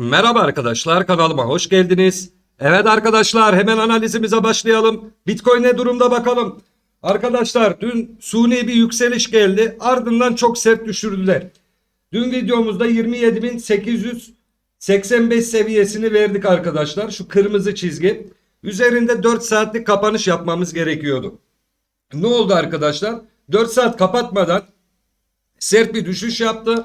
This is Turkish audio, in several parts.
Merhaba arkadaşlar kanalıma hoş geldiniz. Evet arkadaşlar hemen analizimize başlayalım. Bitcoin ne durumda bakalım. Arkadaşlar dün suni bir yükseliş geldi ardından çok sert düşürdüler. Dün videomuzda 27.885 seviyesini verdik arkadaşlar. Şu kırmızı çizgi. Üzerinde 4 saatlik kapanış yapmamız gerekiyordu. Ne oldu arkadaşlar? 4 saat kapatmadan sert bir düşüş yaptı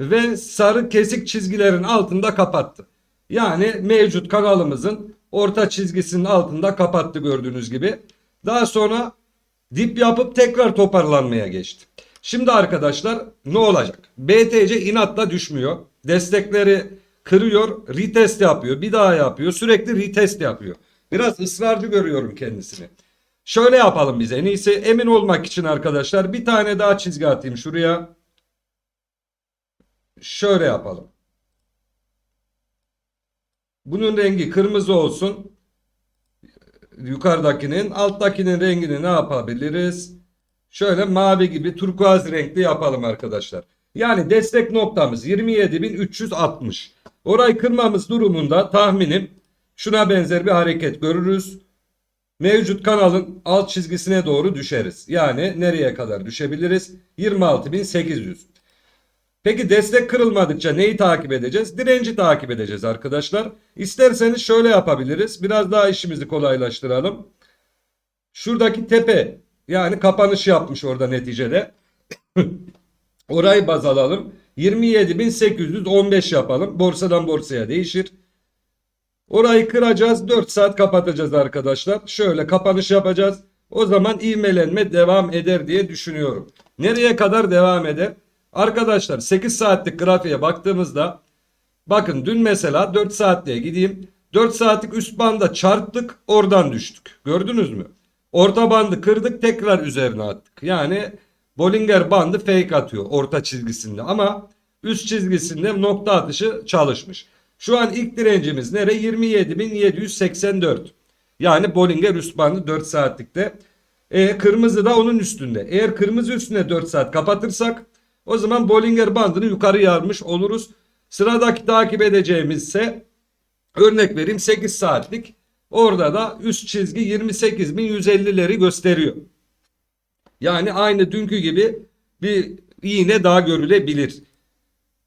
ve sarı kesik çizgilerin altında kapattı. Yani mevcut kanalımızın orta çizgisinin altında kapattı gördüğünüz gibi. Daha sonra dip yapıp tekrar toparlanmaya geçti. Şimdi arkadaşlar ne olacak? BTC inatla düşmüyor. Destekleri kırıyor, retest yapıyor, bir daha yapıyor, sürekli retest yapıyor. Biraz ısrarcı görüyorum kendisini. Şöyle yapalım biz en iyisi emin olmak için arkadaşlar bir tane daha çizgi atayım şuraya. Şöyle yapalım. Bunun rengi kırmızı olsun. Yukarıdakinin, alttakinin rengini ne yapabiliriz? Şöyle mavi gibi turkuaz renkli yapalım arkadaşlar. Yani destek noktamız 27.360. Orayı kırmamız durumunda tahminim şuna benzer bir hareket görürüz. Mevcut kanalın alt çizgisine doğru düşeriz. Yani nereye kadar düşebiliriz? 26.800. Peki destek kırılmadıkça neyi takip edeceğiz? Direnci takip edeceğiz arkadaşlar. İsterseniz şöyle yapabiliriz. Biraz daha işimizi kolaylaştıralım. Şuradaki tepe yani kapanış yapmış orada neticede. Orayı baz alalım. 27.815 yapalım. Borsadan borsaya değişir. Orayı kıracağız. 4 saat kapatacağız arkadaşlar. Şöyle kapanış yapacağız. O zaman ivmelenme devam eder diye düşünüyorum. Nereye kadar devam eder? Arkadaşlar 8 saatlik grafiğe baktığımızda bakın dün mesela 4 saatliğe gideyim. 4 saatlik üst banda çarptık oradan düştük. Gördünüz mü? Orta bandı kırdık tekrar üzerine attık. Yani Bollinger bandı fake atıyor orta çizgisinde ama üst çizgisinde nokta atışı çalışmış. Şu an ilk direncimiz nere? 27.784. Yani Bollinger üst bandı 4 saatlikte. E, kırmızı da onun üstünde. Eğer kırmızı üstüne 4 saat kapatırsak o zaman Bollinger bandını yukarı yarmış oluruz. Sıradaki takip edeceğimiz ise örnek vereyim 8 saatlik. Orada da üst çizgi 28.150'leri gösteriyor. Yani aynı dünkü gibi bir iğne daha görülebilir.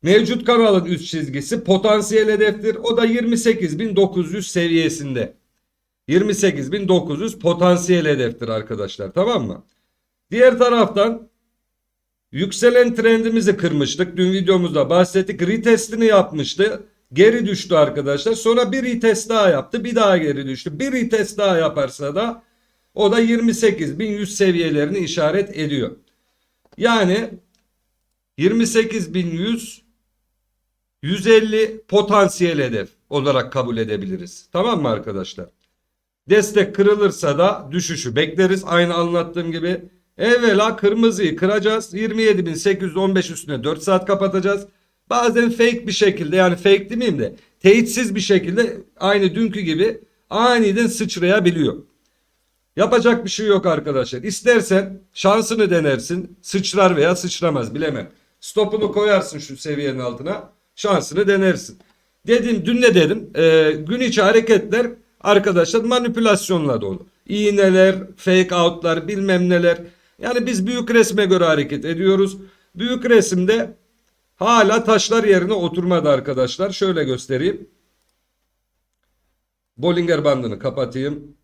Mevcut kanalın üst çizgisi potansiyel hedeftir. O da 28.900 seviyesinde. 28.900 potansiyel hedeftir arkadaşlar tamam mı? Diğer taraftan yükselen trendimizi kırmıştık. Dün videomuzda bahsettik. Retestini yapmıştı. Geri düştü arkadaşlar. Sonra bir retest daha yaptı. Bir daha geri düştü. Bir retest daha yaparsa da o da 28.100 seviyelerini işaret ediyor. Yani 28.100 150 potansiyel hedef olarak kabul edebiliriz. Tamam mı arkadaşlar? Destek kırılırsa da düşüşü bekleriz. Aynı anlattığım gibi. Evvela kırmızıyı kıracağız. 27.815 üstüne 4 saat kapatacağız. Bazen fake bir şekilde yani fake demeyeyim de teyitsiz bir şekilde aynı dünkü gibi aniden sıçrayabiliyor. Yapacak bir şey yok arkadaşlar. İstersen şansını denersin. Sıçrar veya sıçramaz bilemem. Stopunu koyarsın şu seviyenin altına. Şansını denersin. Dedim dün ne dedim? Ee, gün içi hareketler arkadaşlar manipülasyonla dolu. İğneler, fake outlar bilmem neler. Yani biz büyük resme göre hareket ediyoruz. Büyük resimde hala taşlar yerine oturmadı arkadaşlar. Şöyle göstereyim. Bollinger bandını kapatayım.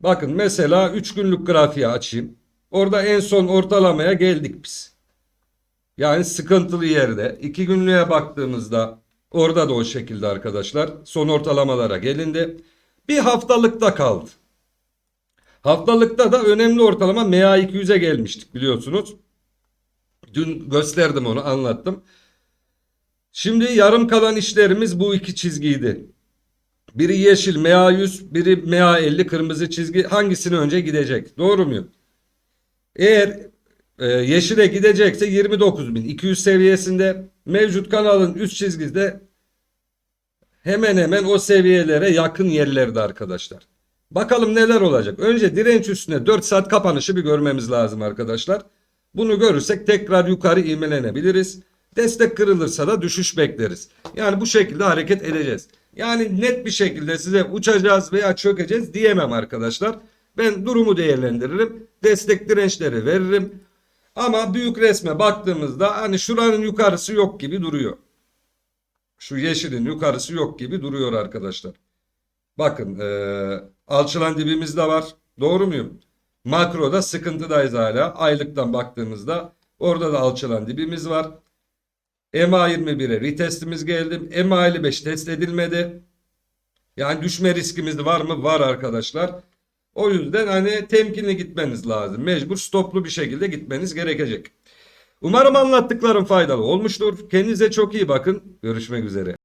Bakın mesela 3 günlük grafiği açayım. Orada en son ortalamaya geldik biz. Yani sıkıntılı yerde. 2 günlüğe baktığımızda orada da o şekilde arkadaşlar. Son ortalamalara gelindi. Bir haftalıkta kaldı. Haftalıkta da önemli ortalama MA200'e gelmiştik biliyorsunuz. Dün gösterdim onu anlattım. Şimdi yarım kalan işlerimiz bu iki çizgiydi. Biri yeşil MA100, biri MA50 kırmızı çizgi. Hangisine önce gidecek? Doğru muyum? Eğer e, yeşile gidecekse 29.200 seviyesinde mevcut kanalın üst çizgisi de hemen hemen o seviyelere yakın yerlerde arkadaşlar. Bakalım neler olacak. Önce direnç üstüne 4 saat kapanışı bir görmemiz lazım arkadaşlar. Bunu görürsek tekrar yukarı ivmelenebiliriz. Destek kırılırsa da düşüş bekleriz. Yani bu şekilde hareket edeceğiz. Yani net bir şekilde size uçacağız veya çökeceğiz diyemem arkadaşlar. Ben durumu değerlendiririm. Destek dirençleri veririm. Ama büyük resme baktığımızda hani şuranın yukarısı yok gibi duruyor. Şu yeşilin yukarısı yok gibi duruyor arkadaşlar. Bakın eee alçılan dibimiz de var. Doğru muyum? Makroda sıkıntıdayız hala. Aylıktan baktığımızda orada da alçılan dibimiz var. MA21'e retestimiz geldi. MA55 test edilmedi. Yani düşme riskimiz var mı? Var arkadaşlar. O yüzden hani temkinli gitmeniz lazım. Mecbur stoplu bir şekilde gitmeniz gerekecek. Umarım anlattıklarım faydalı olmuştur. Kendinize çok iyi bakın. Görüşmek üzere.